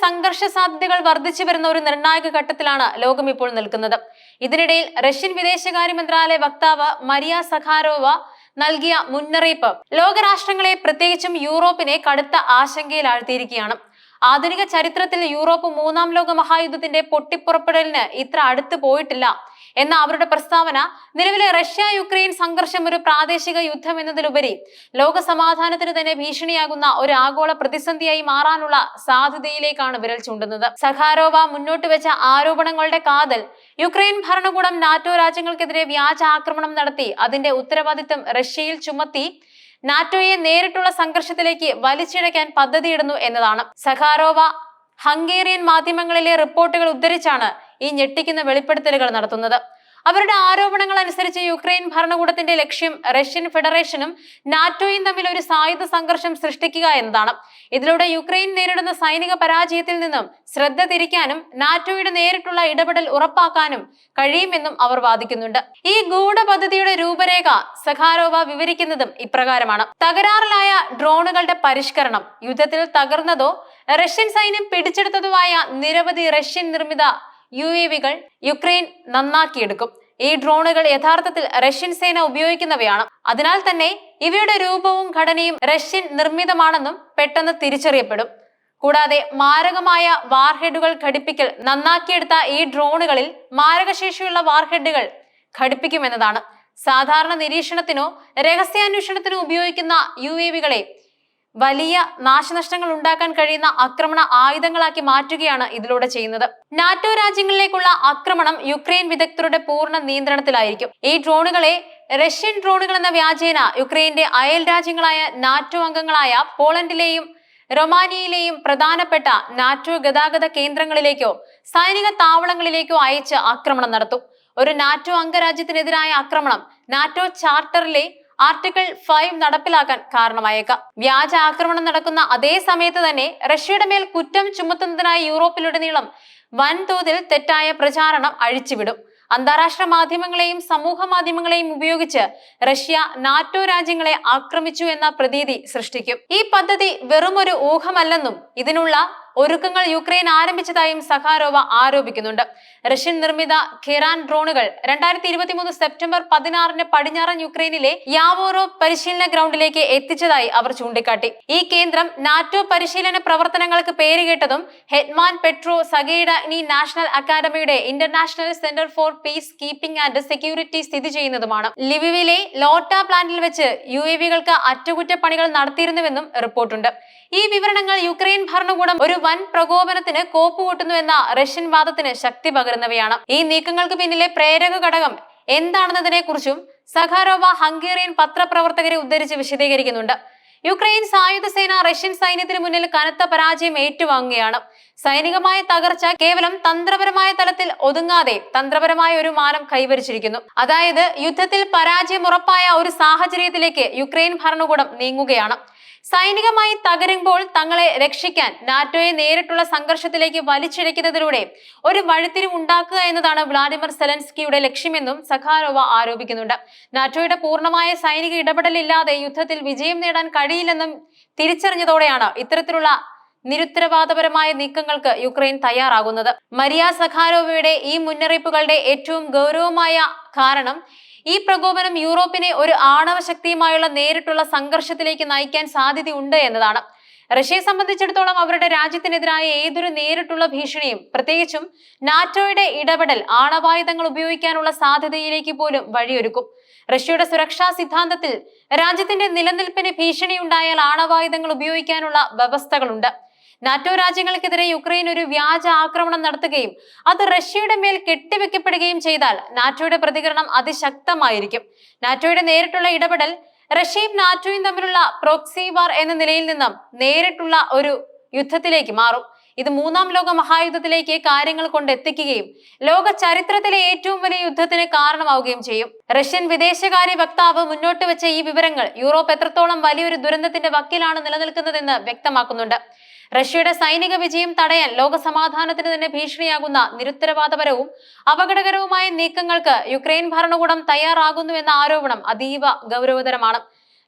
സംഘർഷ സാധ്യതകൾ വർദ്ധിച്ചു വരുന്ന ഒരു നിർണായക ഘട്ടത്തിലാണ് ലോകം ഇപ്പോൾ നിൽക്കുന്നത്. ഇതിനിടയിൽ റഷ്യൻ വിദേശകാര്യ മന്ത്രാലയ വക്താവ് മരിയ സഖാരോവ നൽകിയ മുന്നറിയിപ്പ് ലോകരാഷ്ട്രങ്ങളെ പ്രത്യേകിച്ചും യൂറോപ്പിനെ കടുത്ത ആശങ്കയിലാഴ്ത്തിയിരിക്കുകയാണ്. ആധുനിക ചരിത്രത്തിൽ യൂറോപ്പ് മൂന്നാം ലോക മഹായുദ്ധത്തിന്റെ പൊട്ടിപ്പുറപ്പെടലിന് ഇത്ര അടുത്ത് പോയിട്ടില്ല. എന്ന അവരുടെ പ്രസ്താവന നിലവിലെ റഷ്യ യുക്രൈൻ സംഘർഷം ഒരു പ്രാദേശിക യുദ്ധം എന്നതിലുപരി ലോക സമാധാനത്തിന് തന്നെ ഭീഷണിയാകുന്ന ഒരു ആഗോള പ്രതിസന്ധിയായി മാറാനുള്ള സാധ്യതയിലേക്കാണ് വിരൽ ചൂണ്ടുന്നത്. സഖാരോവ മുന്നോട്ട് വെച്ച ആരോപണങ്ങളുടെ കാതൽ യുക്രൈൻ ഭരണകൂടം നാറ്റോ രാജ്യങ്ങൾക്കെതിരെ വ്യാജ ആക്രമണം നടത്തി അതിന്റെ ഉത്തരവാദിത്തം റഷ്യയിൽ ചുമത്തി നാറ്റോയെ നേരിട്ടുള്ള സംഘർഷത്തിലേക്ക് വലിച്ചിഴയ്ക്കാൻ പദ്ധതിയിടുന്നു എന്നതാണ്. സഖാരോവ ഹംഗേറിയൻ മാധ്യമങ്ങളിലെ റിപ്പോർട്ടുകൾ ഉദ്ധരിച്ചാണ് ഈ ഞെട്ടിക്കുന്ന വെളിപ്പെടുത്തലുകൾ നടത്തുന്നത്. അവരുടെ ആരോപണങ്ങൾ അനുസരിച്ച് യുക്രൈൻ ഭരണകൂടത്തിന്റെ ലക്ഷ്യം റഷ്യൻ ഫെഡറേഷനും നാറ്റോയും തമ്മിൽ ഒരു സായുധ സംഘർഷം സൃഷ്ടിക്കുക എന്നതാണ്. ഇതിലൂടെ യുക്രൈൻ നേരിടുന്ന സൈനിക പരാജയത്തിൽ നിന്നും ശ്രദ്ധ തിരിക്കാനും നാറ്റോയുടെ നേരിട്ടുള്ള ഇടപെടൽ ഉറപ്പാക്കാനും കഴിയുമെന്നും അവർ വാദിക്കുന്നുണ്ട്. ഈ ഗൂഢ പദ്ധതിയുടെ രൂപരേഖ സഖാരോവ വിവരിക്കുന്നതും ഇപ്രകാരമാണ്. തകരാറിലായ ഡ്രോണുകളുടെ പരിഷ്കരണം യുദ്ധത്തിൽ തകർന്നതോ റഷ്യൻ സൈന്യം പിടിച്ചെടുത്തതുമായ നിരവധി റഷ്യൻ നിർമ്മിത യു എ വികൾ യുക്രൈൻ നന്നാക്കിയെടുക്കും. ഈ ഡ്രോണുകൾ യഥാർത്ഥത്തിൽ റഷ്യൻ സേന ഉപയോഗിക്കുന്നവയാണ്. അതിനാൽ തന്നെ ഇവയുടെ രൂപവും ഘടനയും റഷ്യൻ നിർമ്മിതമാണെന്നും പെട്ടെന്ന് തിരിച്ചറിയപ്പെടും. കൂടാതെ മാരകമായ വാർഹെഡുകൾ ഘടിപ്പിക്കൽ നന്നാക്കിയെടുത്ത ഈ ഡ്രോണുകളിൽ മാരകശേഷിയുള്ള വാർഹെഡുകൾ ഘടിപ്പിക്കുമെന്നതാണ്. സാധാരണ നിരീക്ഷണത്തിനോ രഹസ്യാന്വേഷണത്തിനോ ഉപയോഗിക്കുന്ന യു എ വികളെ വലിയ നാശനഷ്ടങ്ങൾ ഉണ്ടാക്കാൻ കഴിയുന്ന ആക്രമണ ആയുധങ്ങളാക്കി മാറ്റുകയാണ് ഇതിലൂടെ ചെയ്യുന്നത്. നാറ്റോ രാജ്യങ്ങളിലേക്കുള്ള ആക്രമണം യുക്രൈൻ വിദഗ്ധരുടെ പൂർണ നിയന്ത്രണത്തിലായിരിക്കും. ഈ ഡ്രോണുകളെ റഷ്യൻ ഡ്രോണുകൾ എന്ന വ്യാജേന യുക്രൈന്റെ അയൽ രാജ്യങ്ങളായ നാറ്റോ അംഗങ്ങളായ പോളണ്ടിലെയും റൊമാനിയയിലെയും പ്രധാനപ്പെട്ട നാറ്റോ ഗതാഗത കേന്ദ്രങ്ങളിലേക്കോ സൈനിക താവളങ്ങളിലേക്കോ അയച്ച് ആക്രമണം നടത്തും. ഒരു നാറ്റോ അംഗരാജ്യത്തിനെതിരായ ആക്രമണം നാറ്റോ ചാർട്ടറിലെ ആർട്ടിക്കിൾ ഫൈവ് നടപ്പിലാക്കാൻ കാരണമായേക്കാം. വ്യാജ ആക്രമണം നടക്കുന്ന അതേ സമയത്ത് തന്നെ റഷ്യയുടെ മേൽ കുറ്റം ചുമത്തുന്നതിനായി യൂറോപ്പിലുടനീളം വൻതോതിൽ തെറ്റായ പ്രചാരണം അഴിച്ചുവിടും. അന്താരാഷ്ട്ര മാധ്യമങ്ങളെയും സമൂഹ മാധ്യമങ്ങളെയും ഉപയോഗിച്ച് റഷ്യ നാറ്റോ രാജ്യങ്ങളെ ആക്രമിച്ചു എന്ന പ്രതീതി സൃഷ്ടിക്കും. ഈ പദ്ധതി വെറുമൊരു ഊഹമല്ലെന്നും ഇതിനുള്ള ഒരുക്കങ്ങൾ യുക്രൈൻ ആരംഭിച്ചതായും സഖാരോവ ആരോപിക്കുന്നുണ്ട്. റഷ്യൻ നിർമ്മിത ഖെറാൻ ഡ്രോണുകൾ രണ്ടായിരത്തി ഇരുപത്തിമൂന്ന് സെപ്റ്റംബർ പതിനാറിന് പടിഞ്ഞാറൻ യുക്രൈനിലെ യാവോറോ പരിശീലന ഗ്രൗണ്ടിലേക്ക് എത്തിച്ചതായി അവർ ചൂണ്ടിക്കാട്ടി. ഈ കേന്ദ്രം നാറ്റോ പരിശീലന പ്രവർത്തനങ്ങൾക്ക് പേരുകേട്ടതും ഹെഡ്മാൻ പെട്രോ സഗൈഡനി നാഷണൽ അക്കാദമിയുടെ international centre for peace keeping and security സ്ഥിതി ചെയ്യുന്നതുമാണ്. ലിവിവിലെ ലോട്ട പ്ലാന്റിൽ വെച്ച് യു എ വികൾക്ക് അറ്റകുറ്റപ്പണികൾ നടത്തിയിരുന്നുവെന്നും റിപ്പോർട്ടുണ്ട്. ഈ വിവരണങ്ങൾ യുക്രൈൻ ഭരണകൂടം ഒരു വൻ പ്രകോപനത്തിന് കോപ്പുകൂട്ടുന്നു എന്ന റഷ്യൻ വാദത്തിന് ശക്തി പകരുന്നവയാണ്. ഈ നീക്കങ്ങൾക്ക് പിന്നിലെ പ്രേരക ഘടകം എന്താണെന്നതിനെ കുറിച്ചും സഖാരോവ ഹംഗേറിയൻ പത്രപ്രവർത്തകരെ ഉദ്ധരിച്ച് വിശദീകരിക്കുന്നുണ്ട്. യുക്രൈൻ സായുധ സേന റഷ്യൻ സൈന്യത്തിന് മുന്നിൽ കനത്ത പരാജയം ഏറ്റുവാങ്ങുകയാണ്. സൈനികമായ തകർച്ച കേവലം തന്ത്രപരമായ തലത്തിൽ ഒതുങ്ങാതെ തന്ത്രപരമായ ഒരു മാനം കൈവരിച്ചിരിക്കുന്നു. അതായത് യുദ്ധത്തിൽ പരാജയം ഉറപ്പായ ഒരു സാഹചര്യത്തിലേക്ക് യുക്രൈൻ ഭരണകൂടം നീങ്ങുകയാണ്. സൈനികമായി തകരുമ്പോൾ തങ്ങളെ രക്ഷിക്കാൻ നാറ്റോയെ നേരിട്ടുള്ള സംഘർഷത്തിലേക്ക് വലിച്ചിഴയ്ക്കുന്നതിലൂടെ ഒരു വഴിത്തിരിവ് ഉണ്ടാക്കുക എന്നതാണ് വ്ളാഡിമിർ സെലൻസ്കിയുടെ ലക്ഷ്യമെന്നും സഖാരോവ ആരോപിക്കുന്നുണ്ട്. നാറ്റോയുടെ പൂർണമായ സൈനിക ഇടപെടലില്ലാതെ യുദ്ധത്തിൽ വിജയം നേടാൻ കഴിയില്ലെന്നും തിരിച്ചറിഞ്ഞതോടെയാണ് ഇത്തരത്തിലുള്ള നിരുത്തരവാദപരമായ നീക്കങ്ങൾക്ക് യുക്രൈൻ തയ്യാറാകുന്നത്. മരിയ സഖാരോവയുടെ ഈ മുന്നറിയിപ്പുകളുടെ ഏറ്റവും ഗൗരവമായ കാരണം ഈ പ്രകോപനം യൂറോപ്പിനെ ഒരു ആണവ ശക്തിയുമായുള്ള നേരിട്ടുള്ള സംഘർഷത്തിലേക്ക് നയിക്കാൻ സാധ്യതയുണ്ട് എന്നതാണ്. റഷ്യയെ സംബന്ധിച്ചിടത്തോളം അവരുടെ രാജ്യത്തിനെതിരായ ഏതൊരു നേരിട്ടുള്ള ഭീഷണിയും പ്രത്യേകിച്ചും നാറ്റോയുടെ ഇടപെടൽ ആണവായുധങ്ങൾ ഉപയോഗിക്കാനുള്ള സാധ്യതയിലേക്ക് പോലും വഴിയൊരുക്കും. റഷ്യയുടെ സുരക്ഷാ സിദ്ധാന്തത്തിൽ രാജ്യത്തിന്റെ നിലനിൽപ്പിന് ഭീഷണിയുണ്ടായാൽ ആണവായുധങ്ങൾ ഉപയോഗിക്കാനുള്ള വ്യവസ്ഥകളുണ്ട്. നാറ്റോ രാജ്യങ്ങൾക്കെതിരെ യുക്രൈൻ ഒരു വ്യാജ ആക്രമണം നടത്തുകയും അത് റഷ്യയുടെ മേൽ കെട്ടിവെക്കപ്പെടുകയും ചെയ്താൽ നാറ്റോയുടെ പ്രതികരണം അതിശക്തമായിരിക്കും. നാറ്റോയുടെ നേരിട്ടുള്ള ഇടപെടൽ റഷ്യയും നാറ്റോയും തമ്മിലുള്ള പ്രോക്സി വാർ എന്ന നിലയിൽ നിന്നും നേരിട്ടുള്ള ഒരു യുദ്ധത്തിലേക്ക് മാറും. ഇത് മൂന്നാം ലോക മഹായുദ്ധത്തിലേക്ക് കാര്യങ്ങൾ കൊണ്ടെത്തിക്കുകയും ലോക ചരിത്രത്തിലെ ഏറ്റവും വലിയ യുദ്ധത്തിന് കാരണമാവുകയും ചെയ്യും. റഷ്യൻ വിദേശകാര്യ വക്താവ് മുന്നോട്ട് വെച്ച ഈ വിവരങ്ങൾ യൂറോപ്പ് എത്രത്തോളം വലിയൊരു ദുരന്തത്തിന്റെ വക്കിലാണ് നിലനിൽക്കുന്നതെന്ന് വ്യക്തമാക്കുന്നുണ്ട്. റഷ്യയുടെ സൈനിക വിജയം തടയാൻ ലോകസമാധാനത്തിന് തന്നെ ഭീഷണിയാകുന്ന നിരുത്തരവാദപരവും അപകടകരവുമായ നീക്കങ്ങൾക്ക് യുക്രൈൻ ഭരണകൂടം തയ്യാറാകുന്നുവെന്ന ആരോപണം അതീവ ഗൗരവതരമാണ്.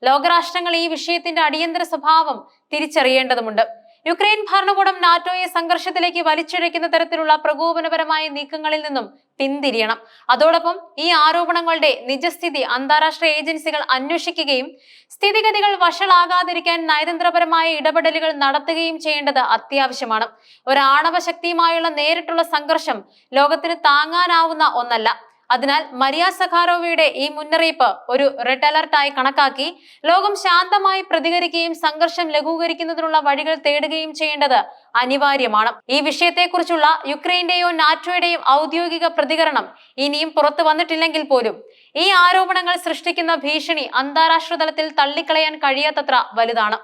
ലോകരാഷ്ട്രങ്ങൾ ഈ വിഷയത്തിന്റെ അടിയന്തര സ്വഭാവം തിരിച്ചറിയേണ്ടതുണ്ട് യുക്രൈൻ ഭരണകൂടം നാറ്റോയെ സംഘർഷത്തിലേക്ക് വലിച്ചിഴയ്ക്കുന്ന തരത്തിലുള്ള പ്രകോപനപരമായ നീക്കങ്ങളിൽ നിന്നും പിന്തിരിയണം. അതോടൊപ്പം ഈ ആരോപണങ്ങളുടെ നിജസ്ഥിതി അന്താരാഷ്ട്ര ഏജൻസികൾ അന്വേഷിക്കുകയും സ്ഥിതിഗതികൾ വഷളാകാതിരിക്കാൻ നയതന്ത്രപരമായ ഇടപെടലുകൾ നടത്തുകയും ചെയ്യേണ്ടത് അത്യാവശ്യമാണ്. ഒരു ആണവ ശക്തിയുമായുള്ള നേരിട്ടുള്ള സംഘർഷം ലോകത്തിന് താങ്ങാനാവുന്ന ഒന്നല്ല. അതിനാൽ മരിയ സഖാരോവയുടെ ഈ മുന്നറിയിപ്പ് ഒരു റെഡ് അലർട്ടായി കണക്കാക്കി ലോകം ശാന്തമായി പ്രതികരിക്കുകയും സംഘർഷം ലഘൂകരിക്കുന്നതിനുള്ള വഴികൾ തേടുകയും ചെയ്യേണ്ടത് അനിവാര്യമാണ്. ഈ വിഷയത്തെക്കുറിച്ചുള്ള യുക്രൈന്റെയോ നാറ്റോയുടെയും ഔദ്യോഗിക പ്രതികരണം ഇനിയും പുറത്തു വന്നിട്ടില്ലെങ്കിൽ പോലും ഈ ആരോപണങ്ങൾ സൃഷ്ടിക്കുന്ന ഭീഷണി അന്താരാഷ്ട്ര തലത്തിൽ തള്ളിക്കളയാൻ കഴിയാത്തത്ര വലുതാണ്.